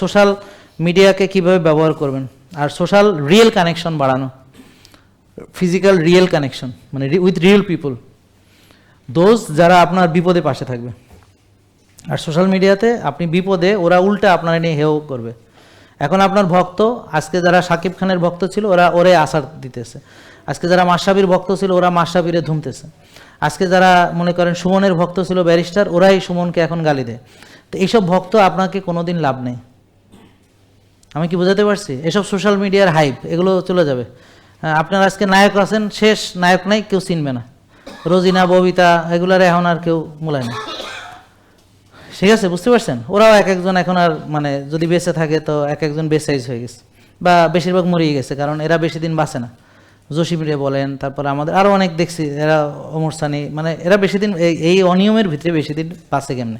Social মিডিয়াকে কীভাবে ব্যবহার করবেন? আর সোশ্যাল রিয়েল কানেকশন বাড়ানো। ফিজিক্যাল রিয়েল কানেকশন মানে উইথ রিয়েল পিপল। দোজ যারা আপনার বিপদে পাশে থাকবে। আর সোশ্যাল মিডিয়াতে আপনি বিপদে, ওরা উল্টা আপনার নিয়ে হেও করবে। এখন আপনার ভক্ত, আজকে যারা সাকিব খানের ভক্ত ছিল, ওরা ওরে আসার দিতেছে। আজকে যারা মাসাবির ভক্ত ছিল, ওরা মাসাবিরে ধুমতেছে। আজকে যারা মনে করেন সুমনের ভক্ত ছিল, ব্যারিস্টার, ওরাই সুমনকে এখন গালি দেয়। তো এইসব ভক্ত আপনাকে কোনোদিন লাভ নেই। আমি কি বোঝাতে পারছি? এসব সোশ্যাল মিডিয়ার হাইপ এগুলো চলে যাবে। আপনার আজকে নায়ক আছেন, শেষ নায়ক নাই, কেউ চিনবে না। রোজিনা, ববিতা, এগুলার এখন আর কেউ মূলায় না। ঠিক আছে, বুঝতে পারছেন? ওরাও এক একজন এখন আর মানে যদি বেঁচে থাকে তো এক একজন বেসাইজ হয়ে গেছে। বা বেশিরভাগ মরিয়ে গেছে, কারণ এরা বেশি দিন বাঁচে না। জসিমিরে বলেন, তারপর আমাদের আরও অনেক দেখছি, এরা অমর সানি মানে এরা বেশি দিন, এই- অনিয়মের ভিতরে বেশি দিন বাঁচে কেমনে?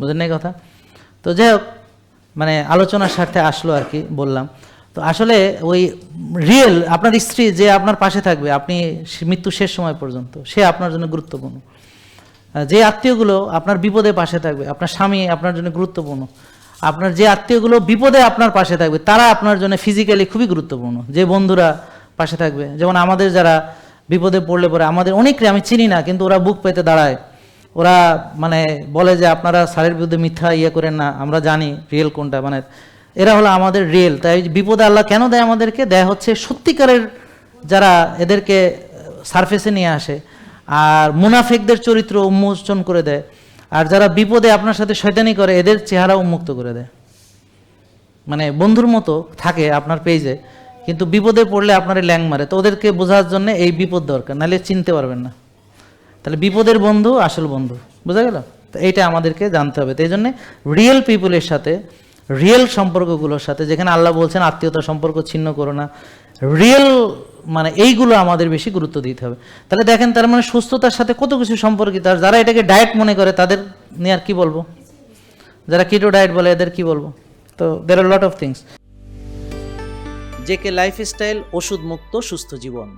বুঝলেন না কথা? তো যাই হোক মানে আলোচনার স্বার্থে আসলো আর কি, বললাম। তো আসলে ওই রিয়েল আপনার স্ত্রী যে আপনার পাশে থাকবে, আপনি মৃত্যু শেষ সময় পর্যন্ত, সে আপনার জন্য গুরুত্বপূর্ণ। যে আত্মীয়গুলো আপনার বিপদে পাশে থাকবে, আপনার স্বামী আপনার জন্য গুরুত্বপূর্ণ, আপনার যে আত্মীয়গুলো বিপদে আপনার পাশে থাকবে, তারা আপনার জন্য ফিজিক্যালি খুবই গুরুত্বপূর্ণ। যে বন্ধুরা পাশে থাকবে, যেমন আমাদের যারা বিপদে পড়লে পরে, আমাদের অনেককে আমি চিনি না, কিন্তু ওরা বুক পেতে দাঁড়ায়। ওরা মানে বলে যে আপনারা স্যারের বিরুদ্ধে মিথ্যা ইয়ে করেন না, আমরা জানি রিয়েল কোনটা মানে এরা হলো আমাদের রিয়েল তাই বিপদে আল্লাহ কেন দেয় আমাদেরকে? দেয় হচ্ছে সত্যিকারের যারা এদেরকে সারফেসে নিয়ে আসে, আর মুনাফেকদের চরিত্র উন্মোচন করে দেয়, আর যারা বিপদে আপনার সাথে শয়তানি করে, এদের চেহারা উন্মুক্ত করে দেয়। মানে বন্ধুর মতো থাকে আপনার পেজে কিন্তু বিপদে পড়লে আপনার ল্যাং মারে। তো ওদেরকে বোঝার জন্য এই বিপদ দরকার, নাহলে চিনতে পারবেন না। তাহলে বিপদের বন্ধু, আসল বন্ধু। বোঝা গেল? তো এইটা আমাদেরকে জানতে হবে। তো এই জন্যে রিয়েল পিপুলের সাথে রিয়েল সম্পর্কগুলোর সাথে, যেখানে আল্লাহ বলছেন আত্মীয়তা সম্পর্ক ছিন্ন করো না। রিয়েল মানে এইগুলো আমাদের বেশি গুরুত্ব দিতে হবে। তাহলে দেখেন, তার মানে সুস্থতার সাথে কত কিছু সম্পর্কিত। আর যারা এটাকে ডায়েট মনে করে, তাদের নিয়ে আর কি বলব? যারা কিটো ডায়েট বলে, এদের কি বলব? তো there are lot of things JK lifestyle ওষুধ মুক্ত সুস্থ জীবন।